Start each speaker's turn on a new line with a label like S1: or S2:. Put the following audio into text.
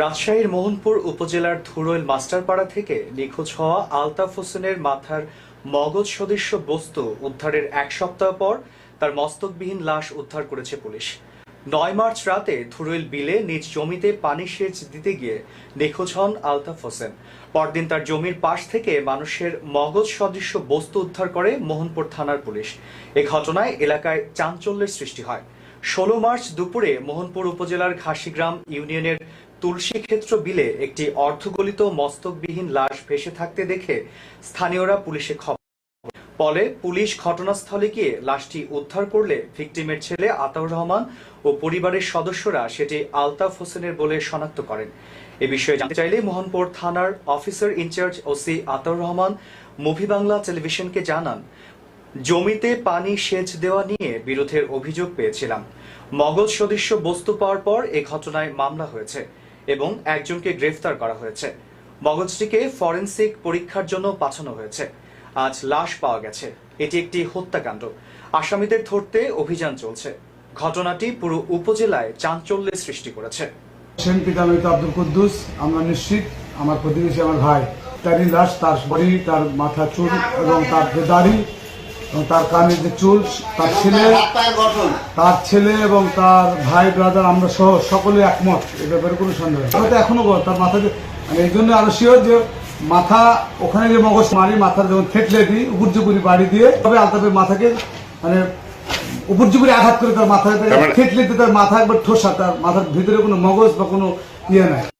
S1: রাজশাহীর মোহনপুর উপজেলার ধুরৈল মাস্টারপাড়া থেকে নিখোঁজ হওয়া আলতাফ হোসেনের মাথার মগজ সদৃশ্য বস্তু উদ্ধারের এক সপ্তাহ পর তার মস্তকবিহীন লাশ উদ্ধার করেছে পুলিশ। নয় মার্চ রাতে ধুরৈল বিলে নিজ জমিতে পানি সেচ দিতে গিয়ে নিখোঁজ হন আলতাফ হোসেন। পরদিন তার জমির পাশ থেকে মানুষের মগজ সদৃশ্য বস্তু উদ্ধার করে মোহনপুর থানার পুলিশ। এ ঘটনায় এলাকায় চাঞ্চল্যের সৃষ্টি হয়। ষোলো মার্চ দুপুরে মোহনপুর উপজেলার ঘাসিগ্রাম ইউনিয়নের তুলসী ক্ষেত্র বিলে একটি অর্ধগলিত মস্তকবিহীন লাশ ভেসে থাকতে দেখে স্থানীয়রা পুলিশে খবর পরে পুলিশ ঘটনাস্থলে গিয়ে লাশটি উদ্ধার করলে ভিকটিমের ছেলে আতাউর রহমান ও পরিবারের সদস্যরা সেটি আলতাফ হোসেনের বলে শনাক্ত করেন। এ বিষয়ে জানতে চাইলে মোহনপুর থানার officer in charge OC Ataur Rahman Movie Bangla টেলিভিশনকে জানান, জমিতে পানি সেচ দেওয়া নিয়ে বিরোধের অভিযোগ পেয়েছিলাম। মগজ সদৃশ্য বস্তু পাওয়ার পর এ ঘটনায় মামলা হয়েছে। এবং একজনকে গ্রেফতার করা হয়েছে। মগজটিকে ফরেনসিক পরীক্ষার জন্য পাঠানো হয়েছে। আজ লাশ পাওয়া গেছে। এটি একটি হত্যাকাণ্ড। আসামিদের ধরতে অভিযান চলছে। ঘটনাটি পুরো উপজেলায় চাঞ্চল্যের সৃষ্টি করেছে।
S2: সেন পিতা আব্দুল কুদ্দুস, আমরা নিশ্চিত আমার প্রতিবেশী, আমার ভাই, তারই লাশ তার বডি, তার মাথা চুল এবং তার দাড়ি তার কানের যে চুল তার ছেলে তার ছেলে এবং তার ভাই ব্রাদার আমরা সহ সকলে একমত এ ব্যাপারে কোনো সন্দেহ নেই। হয়তো এখনও বল তার মাথাতে মানে এই জন্য আরও শিওর যে মাথা ওখানে যে মগজ মারি মাথার যখন থেতলে দিই উপর্যুপুরি বাড়ি দিয়ে তবে আলতাফের মাথাকে মানে উপর্যুপুরি আঘাত করে তার মাথায় থেতলে দিয়ে তার মাথা একবার ঠোসা তার মাথার ভিতরে কোনো মগজ বা কোনো ইয়ে নাই